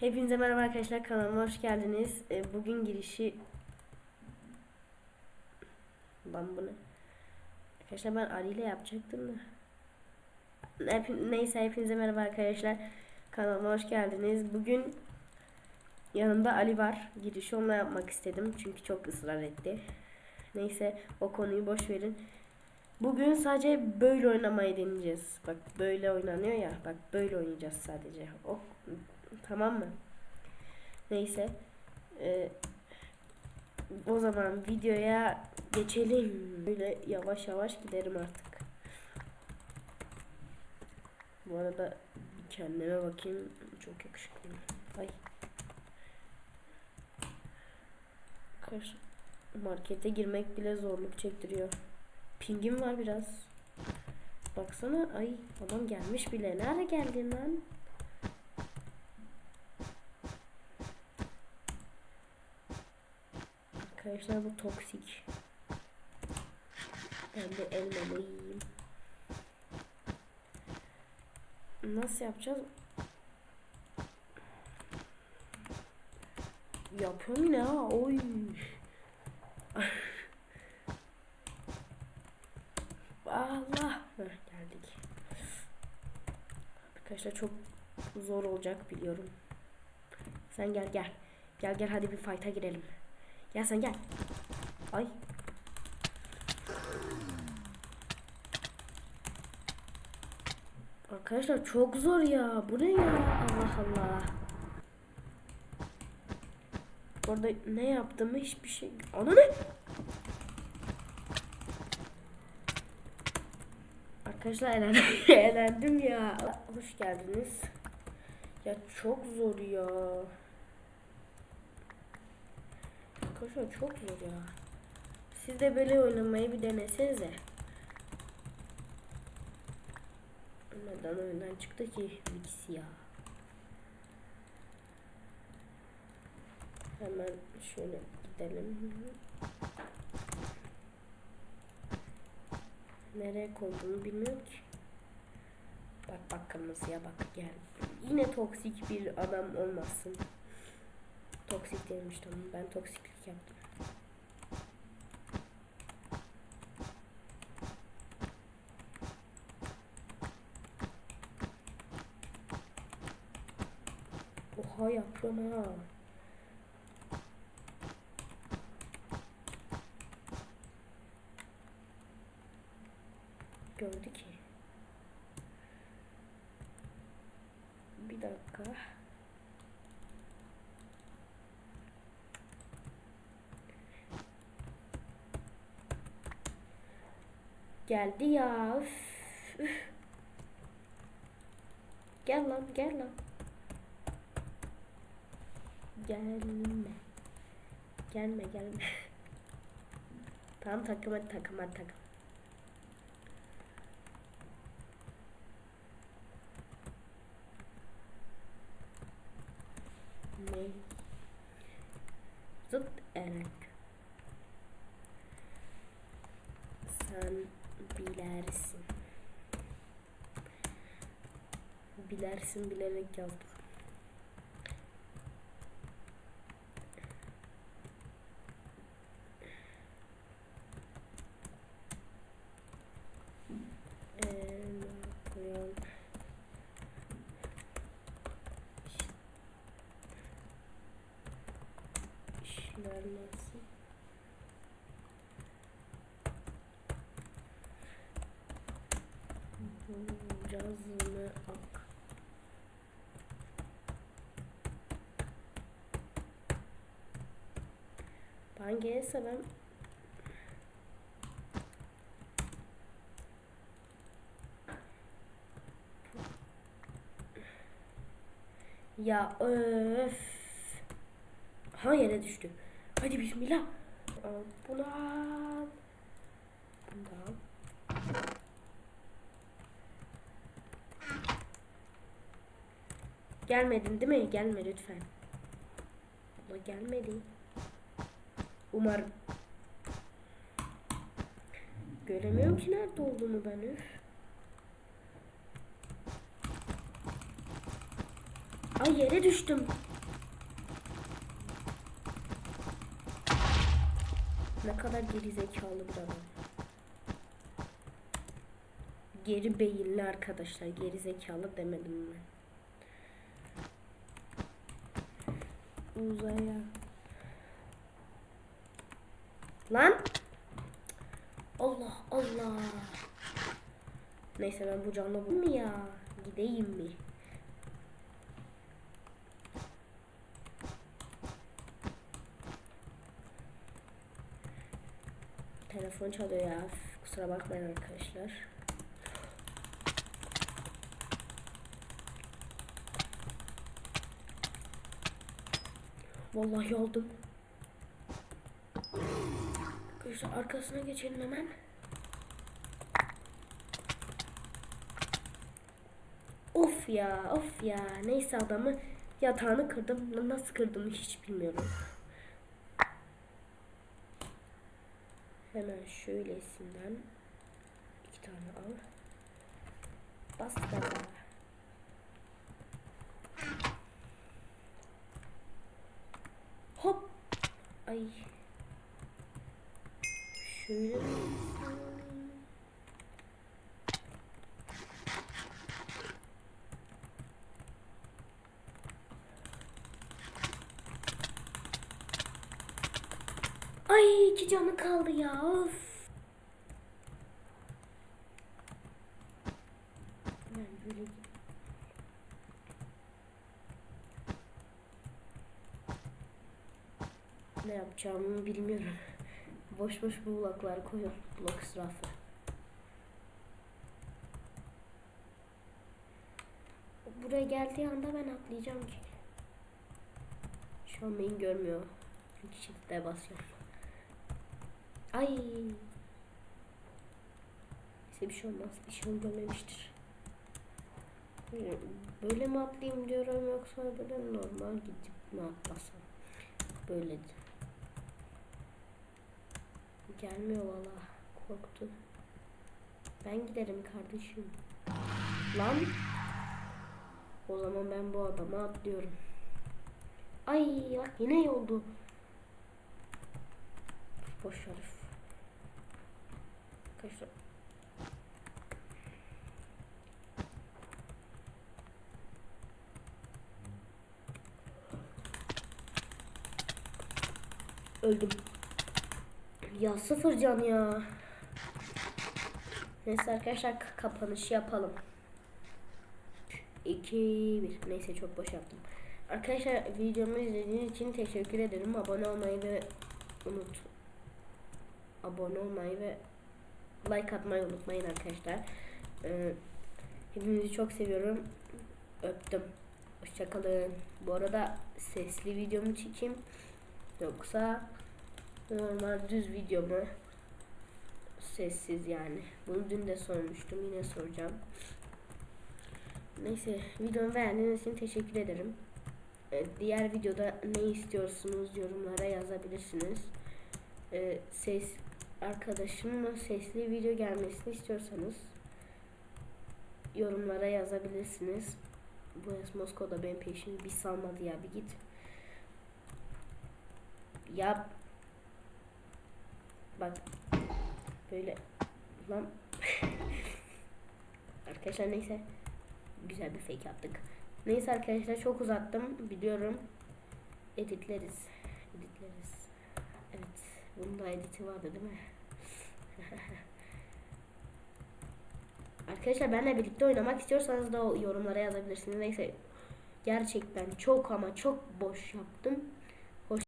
Hepinize merhaba arkadaşlar kanalıma hoş geldiniz. Ee, bugün girişi Lan bu ne? Arkadaşlar ben Ali ile yapacaktım da. Hep, neyse hepinize merhaba arkadaşlar. Kanalıma hoş geldiniz. Bugün yanımda Ali var. Girişi onunla yapmak istedim. Çünkü çok ısrar etti. Neyse o konuyu boş verin. Bugün sadece böyle oynamayı deneyeceğiz. Bak böyle oynanıyor ya. Bak böyle oynayacağız sadece. O tamam mı? Neyse. Ee, o zaman videoya geçelim. Böyle yavaş yavaş giderim artık. Bu arada kendime bakayım. Çok yakışıklıyım. Ay. Arkadaşlar, Markete girmek bile zorluk çektiriyor. Pingim var biraz. Baksana ay adam gelmiş bile. Nerede geldin lan? Arkadaşlar bu toksik. Ben de elmalıyım. Nasıl yapacağız? Yapıyorum yine ha. Oy. Allah. Heh, geldik. Arkadaşlar çok zor olacak biliyorum. Sen gel gel. Gel gel hadi bir fight'a girelim. Gel sen gel. Ay. Arkadaşlar çok zor ya. Bu ne ya? Allah Allah. Orada ne yaptığımı hiçbir şey... Ana ne? Arkadaşlar elendim, elendim ya. Hoş geldiniz. Ya çok zor ya. Arkadaşlar çok zor ya. Siz de böyle oynamayı bir denesenize. Neden oyundan çıktı ki Vix ya. Hemen şöyle gidelim. Nereye koyduğumu bilmiyorum ki. Bak bak kırmızıya bak gel. Yine toksik bir adam olmasın. Toksik değilmiş tamam. Ben toksiklik yaptım. Oha yapıyorum ha. Gördü ki. Bir dakika. Geldi ya. Üf, üf. Gel lan gel lan. Gelme. Gelme gelme. tamam takım hadi takım hadi takım. Ne? Zıt erek. Sen bilersin. Bilersin bilerek yazdım. Ee, nasıl? Cazını ak. Ben gelirse ben Ya öf. Ha yere düştü. Hadi bismillah. Al al. Gelmedin değil mi? Gelme lütfen. Ama gelmedi. Umarım. Göremiyorum ki nerede olduğunu ben. Üf. Ay yere düştüm. Ne kadar geri zekalı bir adam. Geri beyinli arkadaşlar. Geri zekalı demedim ben. Uzaya. Lan. Allah Allah. Neyse ben bu canlı bu mu ya? Gideyim mi? Telefon çalıyor ya. Kusura bakmayın arkadaşlar. Vallahi oldum. Arkadaşlar arkasına geçelim hemen. Of ya of ya. Neyse adamı yatağını kırdım. Nasıl kırdım hiç bilmiyorum. Hemen şöylesinden iki tane al. Bas gaza. Hop. Ay. Şöyle Ay iki canı kaldı ya. Of. Ne yapacağımı bilmiyorum. Boş boş bu blokları koyuyorum. Blok israfı. Buraya geldiği anda ben atlayacağım ki. Şu an beni görmüyor. Çünkü shift'e basıyorum. Ay. Neyse bir şey olmaz. Bir şey görmemiştir. Böyle, mi atlayayım diyorum yoksa böyle normal gidip mi atlasam? Böyle. Gelmiyor valla. Korktu. Ben giderim kardeşim. Lan. O zaman ben bu adama atlıyorum. Ay bak yine yoldu. Boş ver. Arkadaşlar. Öldüm. Ya sıfır can ya. Neyse arkadaşlar k- kapanışı yapalım. 2 1 Neyse çok boş yaptım. Arkadaşlar videomu izlediğiniz için teşekkür ederim. Abone olmayı ve unut abone olmayı ve like atmayı unutmayın arkadaşlar. Ee, hepinizi çok seviyorum. Öptüm. Hoşçakalın. Bu arada sesli videomu çekeyim. Yoksa normal düz videomu sessiz yani. Bunu dün de sormuştum. Yine soracağım. Neyse videomu beğendiğiniz için teşekkür ederim. Ee, diğer videoda ne istiyorsunuz yorumlara yazabilirsiniz. Ee, ses arkadaşımla sesli video gelmesini istiyorsanız yorumlara yazabilirsiniz. Bu Moskova benim peşimi bir salmadı ya bir git. Ya bak böyle lan arkadaşlar neyse güzel bir fake attık. Neyse arkadaşlar çok uzattım biliyorum. Editleriz. Editleriz. Evet. Bunun da editi vardı değil mi? Arkadaşlar benimle birlikte oynamak istiyorsanız da yorumlara yazabilirsiniz. Neyse gerçekten çok ama çok boş yaptım.